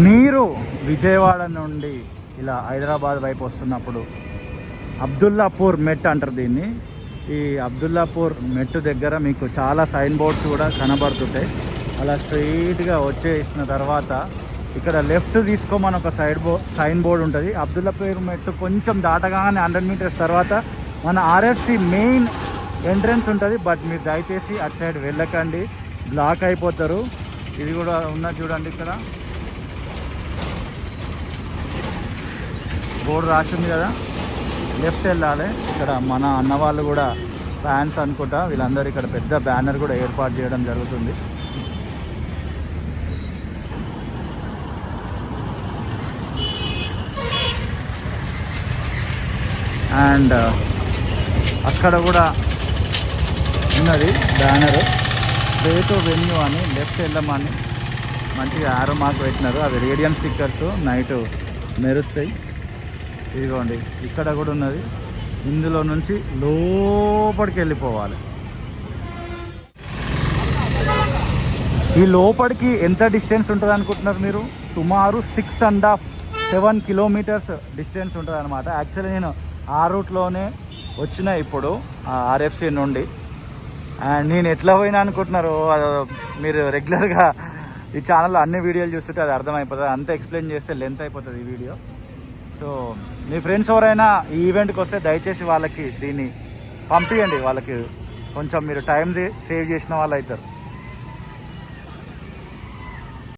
మీరు విజయవాడ నుండి ఇలా హైదరాబాద్ వైపు వస్తున్నప్పుడు అబ్దుల్లాపూర్ మెట్ అంటారు దీన్ని. ఈ అబ్దుల్లాపూర్ మెట్టు దగ్గర మీకు చాలా సైన్ బోర్డ్స్ కూడా కనబడుతుంటాయి. అలా స్ట్రైట్గా వచ్చేసిన తర్వాత ఇక్కడ లెఫ్ట్ తీసుకోమని ఒక సైడ్ బో సైన్ బోర్డ్ ఉంటుంది. అబ్దుల్లాపూర్ మెట్టు కొంచెం దాటగానే హండ్రెడ్ మీటర్స్ తర్వాత మన R F C main entrance ఉంటుంది. బట్ మీరు దయచేసి అటు సైడ్ వెళ్ళకండి. బ్లాక్ అయిపోతారు. ఇది కూడా ఉన్నది చూడండి ఇక్కడ. బోర్డు రాసింది కదా. లెఫ్ట్ వెళ్ళాలి. ఇక్కడ మన అన్న వాళ్ళు కూడా ఫ్యాన్స్ అనుకుంటా వీళ్ళందరూ ఇక్కడ పెద్ద బ్యానర్ కూడా ఏర్పాటు చేయడం జరుగుతుంది. అండ్ అక్కడ కూడా ఉన్నది బ్యానర్. రేటు వెన్యూ అని లెఫ్ట్ వెళ్ళమని మంచిగా ఆరో మార్క్ పెట్టినారు. అవి రేడియం స్టిక్కర్స్ నైట్ మెరుస్తాయి. ఇదిగోండి ఇక్కడ కూడా ఉన్నది. ఇందులో నుంచి లోపలికి వెళ్ళిపోవాలి. ఈ లోపలికి ఎంత డిస్టెన్స్ ఉంటుంది అనుకుంటున్నారు మీరు? సుమారు six and half seven kilometres distance ఉంటుంది అనమాట యాక్చువల్లీ నేను ఆ రూట్లోనే వచ్చిన ఇప్పుడు ఆర్ఎఫ్సి నుండి. అండ్ నేను ఎట్లా పోయినా అనుకుంటున్నారు అది మీరు రెగ్యులర్గా ఈ ఛానల్లో అన్ని వీడియోలు చూస్తుంటే అది అర్థమైపోతుంది. అంత ఎక్స్ప్లెయిన్ చేస్తే లెంత్ అయిపోతుంది ఈ వీడియో సో మీ ఫ్రెండ్స్ ఎవరైనా ఈ ఈవెంట్కి వస్తే దయచేసి వాళ్ళకి దీన్ని పంపించండి వాళ్ళకి కొంచెం మీరు టైం సేవ్ చేసిన వాళ్ళు అవుతారు.